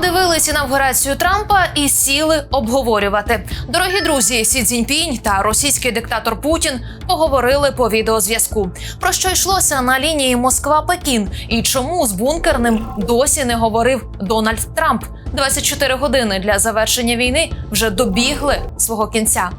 Подивились інавгурацію Трампа і сіли обговорювати. Дорогі друзі, Сі Цзіньпінь та російський диктатор Путін поговорили по відеозв'язку. Про що йшлося на лінії Москва-Пекін і чому з бункерним досі не говорив Дональд Трамп. 24 години для завершення війни вже добігли свого кінця.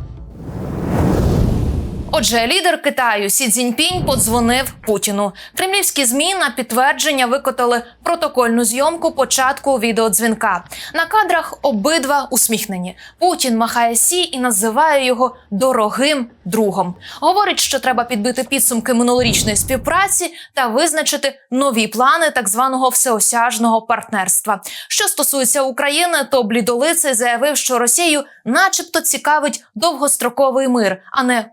Отже, лідер Китаю Сі Цзіньпінь подзвонив Путіну. Кремлівські змі на підтвердження викотали протокольну зйомку початку відеодзвінка. На кадрах обидва усміхнені. Путін махає Сі і називає його дорогим другом. Говорить, що треба підбити підсумки минулорічної співпраці та визначити нові плани так званого всеосяжного партнерства. Що стосується України, то блідолицей заявив, що Росію, начебто, цікавить довгостроковий мир, а не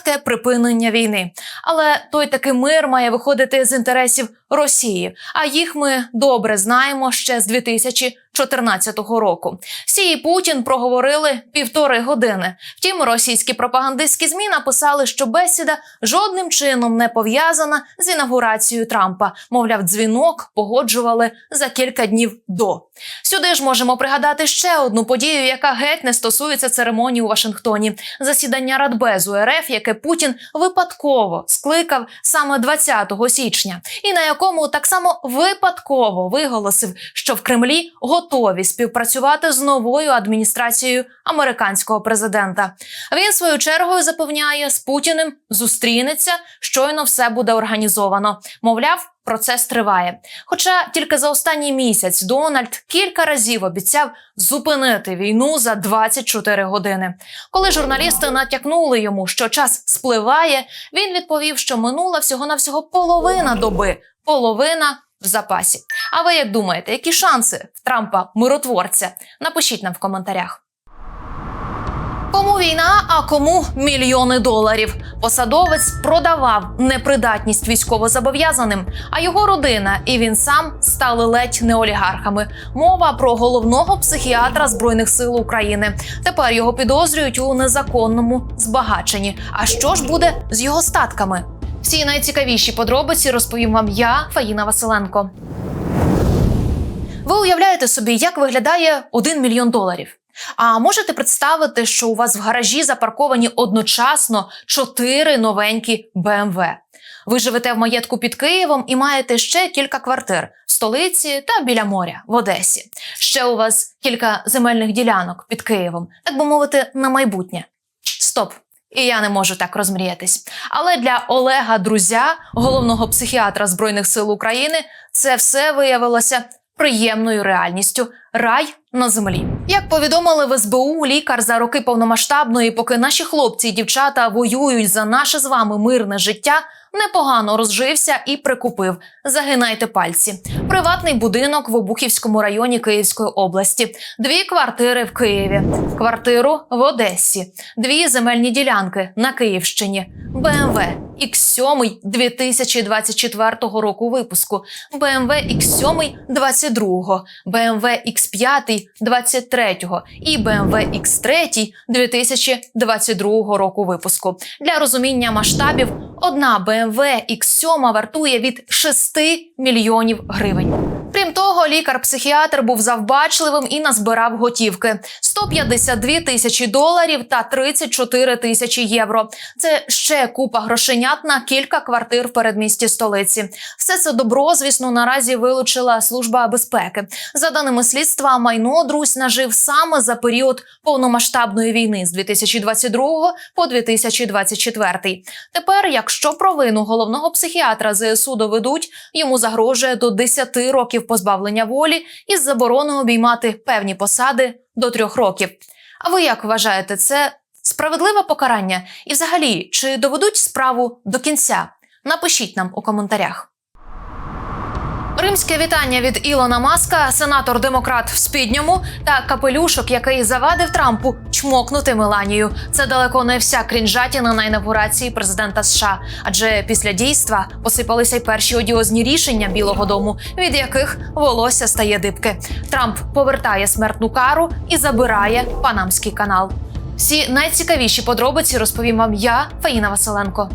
коротке припинення війни. Але той таки мир має виходити з інтересів Росії. А їх ми добре знаємо ще з 2014 року. Сі і Путін проговорили півтори години. Втім, російські пропагандистські змі написали, що бесіда жодним чином не пов'язана з інаугурацією Трампа. Мовляв, дзвінок погоджували за кілька днів до. Сюди ж можемо пригадати ще одну подію, яка геть не стосується церемонії у Вашингтоні. Засідання Радбезу РФ, яке Путін випадково скликав саме 20 січня, і на якому так само випадково виголосив, що в Кремлі готові співпрацювати з новою адміністрацією американського президента. Він свою чергою запевняє, з Путіним зустрінеться, щойно все буде організовано. Мовляв. Процес триває. Хоча тільки за останній місяць Дональд кілька разів обіцяв зупинити війну за 24 години. Коли журналісти натякнули йому, що час спливає, він відповів, що минула всього навсього половина доби, половина в запасі. А ви як думаєте, які шанси в Трампа миротворця? Напишіть нам в коментарях. Кому війна, а кому мільйони доларів. Посадовець продавав непридатність військовозобов'язаним, а його родина і він сам стали ледь не олігархами. Мова про головного психіатра збройних сил України. Тепер його підозрюють у незаконному збагаченні. А що ж буде з його статками? Всі найцікавіші подробиці розповім вам я, Фаїна Василенко. Ви уявляєте собі, як виглядає 1 мільйон доларів? А можете представити, що у вас в гаражі запарковані одночасно чотири новенькі БМВ? Ви живете в маєтку під Києвом і маєте ще кілька квартир в столиці та біля моря в Одесі. Ще у вас кілька земельних ділянок під Києвом, так би мовити, на майбутнє. Стоп. І я не можу так розмріятись. Але для Олега Друзя, головного психіатра Збройних сил України, це все виявилося приємною реальністю рай на землі. Як повідомили в СБУ, лікар за роки повномасштабної, поки наші хлопці і дівчата воюють за наше з вами мирне життя, непогано розжився і прикупив. Загинайте пальці. Приватний будинок в Обухівському районі Київської області, дві квартири в Києві, квартиру в Одесі, дві земельні ділянки на Київщині, БМВ X7 2024 року випуску, BMW X7 22, BMW X5 23 і BMW X3 2022 року випуску. Для розуміння масштабів одна BMW X7 вартує від 6 мільйонів гривень. Крім того, лікар-психіатр був завбачливим і назбирав готівки: 152 тисячі доларів та 34 тисячі євро. Це ще купа грошенят на кілька квартир в передмісті столиці. Все це добро, звісно, наразі вилучила служба безпеки. За даними слідства, майно Друзь нажив саме за період повномасштабної війни з 2022 по 2024. Тепер, якщо провину головного психіатра ЗСУ доведуть, йому загрожує до 10 років позбавлення волі із забороною обіймати певні посади до трьох років. А ви як вважаєте, це справедливе покарання? І, взагалі, чи доведуть справу до кінця? Напишіть нам у коментарях. Римське вітання від Ілона Маска, сенатор демократ в спідньому та капелюшок, який завадив Трампу чмокнути Меланію. Це далеко не вся крінжатіна на інавгурації президента США. Адже після дійства посипалися й перші одіозні рішення Білого Дому, від яких волосся стає дибки. Трамп повертає смертну кару і забирає Панамський канал. Всі найцікавіші подробиці розповім вам я, Фаїна Василенко.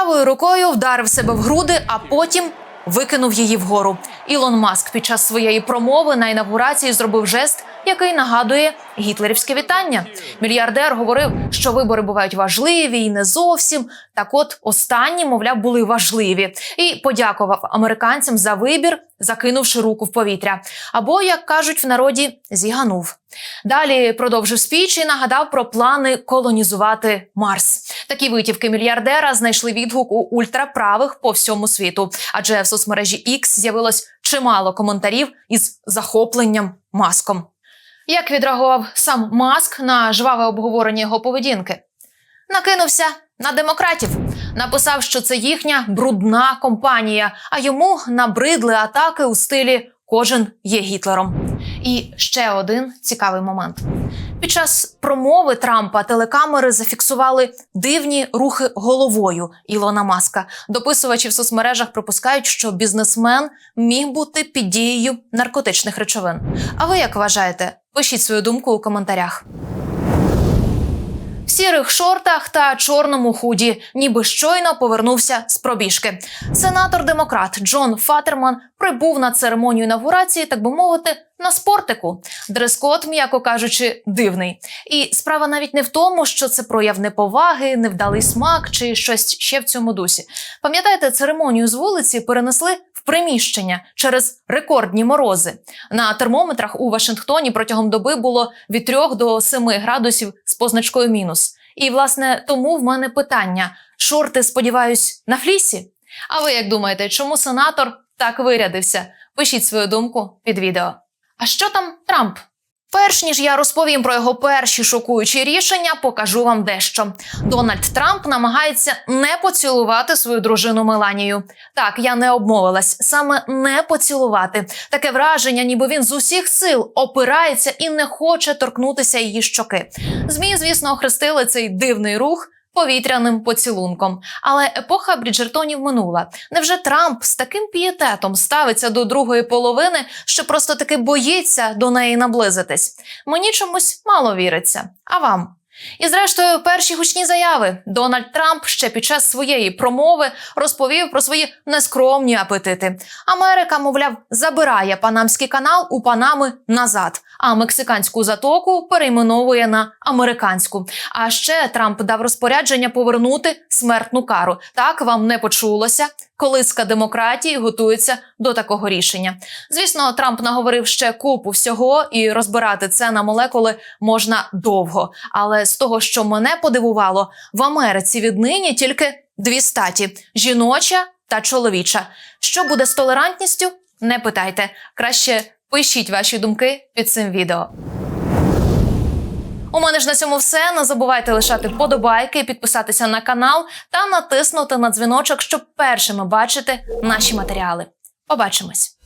Правою рукою вдарив себе в груди, а потім викинув її вгору. Ілон Маск під час своєї промови на інавгурації зробив жест, який нагадує гітлерівське вітання. Мільярдер говорив, що вибори бувають важливі і не зовсім. Так, от останні, мовляв, були важливі, і подякував американцям за вибір, закинувши руку в повітря. Або, як кажуть в народі, зіганув. Далі продовжив спіч і нагадав про плани колонізувати Марс. Такі витівки мільярдера знайшли відгук у ультраправих по всьому світу, адже в соцмережі X з'явилось чимало коментарів із захопленням маском. Як відреагував сам Маск на жваве обговорення його поведінки? Накинувся на демократів. Написав, що це їхня брудна компанія, а йому набридли атаки у стилі Кожен є Гітлером. І ще один цікавий момент. Під час промови Трампа телекамери зафіксували дивні рухи головою Ілона Маска. Дописувачі в соцмережах припускають, що бізнесмен міг бути під дією наркотичних речовин. А ви як вважаєте? Пишіть свою думку у коментарях. Сірих шортах та чорному худі, ніби щойно повернувся з пробіжки. Сенатор-демократ Джон Фатерман прибув на церемонію інавгурації, так би мовити, на спортику. Дрес-код, м'яко кажучи, дивний. І справа навіть не в тому, що це прояв неповаги, невдалий смак чи щось ще в цьому дусі. Пам'ятаєте, церемонію з вулиці перенесли в приміщення через рекордні морози. На термометрах у Вашингтоні протягом доби було від 3 до 7 градусів з позначкою мінус. І власне тому в мене питання: шорти, сподіваюсь, на флісі? А ви як думаєте, чому сенатор так вирядився? Пишіть свою думку під відео. А що там Трамп? Перш ніж я розповім про його перші шокуючі рішення, покажу вам дещо. Дональд Трамп намагається не поцілувати свою дружину Меланію. Так, я не обмовилась, саме не поцілувати. Таке враження, ніби він з усіх сил опирається і не хоче торкнутися її щоки. Змі, звісно, охрестили цей дивний рух. Повітряним поцілунком, але епоха Бріджертонів минула. Невже Трамп з таким пієтетом ставиться до другої половини, що просто таки боїться до неї наблизитись? Мені чомусь мало віриться. А вам? І зрештою, перші гучні заяви Дональд Трамп ще під час своєї промови розповів про свої нескромні апетити. Америка, мовляв, забирає панамський канал у Панами назад, а мексиканську затоку перейменовує на американську. А ще Трамп дав розпорядження повернути смертну кару. Так вам не почулося. Колиска демократії готується до такого рішення. Звісно, Трамп наговорив ще купу всього, і розбирати це на молекули можна довго. Але з того, що мене подивувало, в Америці віднині тільки дві статі: жіноча та чоловіча. Що буде з толерантністю? Не питайте. Краще пишіть ваші думки під цим відео. У мене ж на цьому все. Не забувайте лишати подобайки, підписатися на канал та натиснути на дзвіночок, щоб першими бачити наші матеріали. Побачимось!